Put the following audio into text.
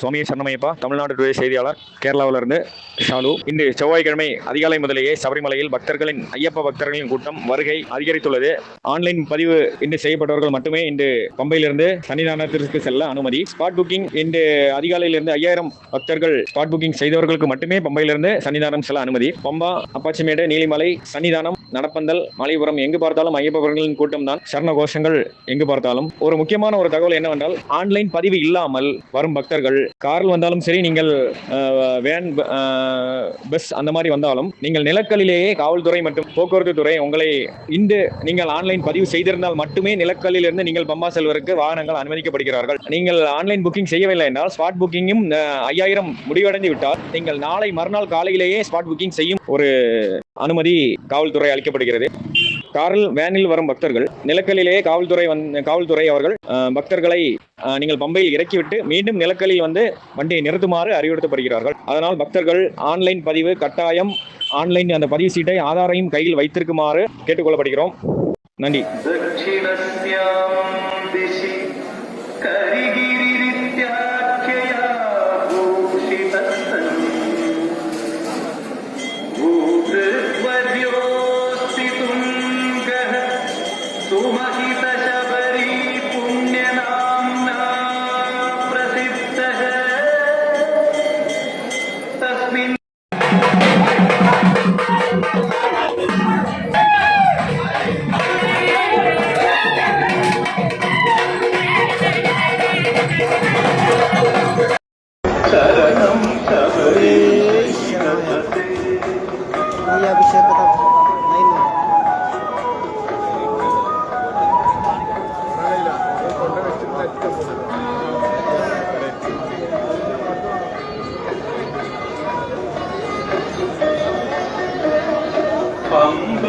சுவாமியை சரணமையப்பா தமிழ்நாடு டுடே செய்தியாளர் கேரளாவிலிருந்து ஷாலு. இன்று செவ்வாய்க்கிழமை அதிகாலை முதலேயே சபரிமலையில் பக்தர்களின் ஐயப்ப பக்தர்களின் கூட்டம் வருகை அதிகரித்துள்ளது. ஆன்லைன் பதிவு இன்று செய்யப்பட்டவர்கள் மட்டுமே இன்று பம்பையிலிருந்து சன்னிதானத்திற்கு செல்ல அனுமதி. ஸ்பாட் புக்கிங் இன்று அதிகாலையிலிருந்து ஐயாயிரம் பக்தர்கள் ஸ்பாட் புக்கிங் செய்தவர்களுக்கு மட்டுமே பம்பையிலிருந்து சன்னிதானம் செல்ல அனுமதி. பம்பா அப்பாச்சிமேடு நீலிமலை சன்னிதானம் நடப்பந்தல் மலைபுரம் எங்கு பார்த்தாலும் ஐயப்பவர்களின் கூட்டம் தான். சரண கோஷங்கள் எங்கு பார்த்தாலும். ஒரு முக்கியமான ஒரு தகவல் என்னவென்றால் ஆன்லைன் பதிவு இல்லாமல் வரும் பக்தர்கள் காரில் வந்தாலும் சரி நீங்கள் வேன் பஸ் அந்த மாதிரி வந்தாலும் நீங்கள் நிலக்கலிலேயே காவல்துறை மற்றும் போக்குவரத்து துறை உங்களை இன்று நீங்கள் ஆன்லைன் பதிவு செய்திருந்தால் மட்டுமே நிலக்கல்லிலிருந்து நீங்கள் பம்பா செல்வதற்கு வாகனங்கள் அனுமதிக்கப்படுகிறார்கள். நீங்கள் ஆன்லைன் புக்கிங் செய்யவில்லை என்றால் ஸ்பாட் புக்கிங்கும் ஐயாயிரம் முடிவடைந்து விட்டால் நீங்கள் நாளை மறுநாள் காலையிலேயே ஸ்பாட் புக்கிங் செய்யும் ஒரு அனுமதி காவல்துறை அளிக்கப்படுகிறது. காரில் வேனில் வரும் பக்தர்கள் நிலக்கலிலேயே காவல்துறை வந் காவல்துறை அவர்கள் பக்தர்களை நீங்கள் பம்பையில் இறக்கிவிட்டு மீண்டும் நிலக்கலில் வந்து வண்டியை நிறுத்துமாறு அறிவுறுத்தப்படுகிறார்கள். அதனால் பக்தர்கள் ஆன்லைன் பதிவு கட்டாயம் ஆன்லைன் அந்த பதிவு சீட்டை ஆதாரையும் கையில் வைத்திருக்குமாறு கேட்டுக்கொள்ளப்படுகிறோம். நன்றி. പമ്പ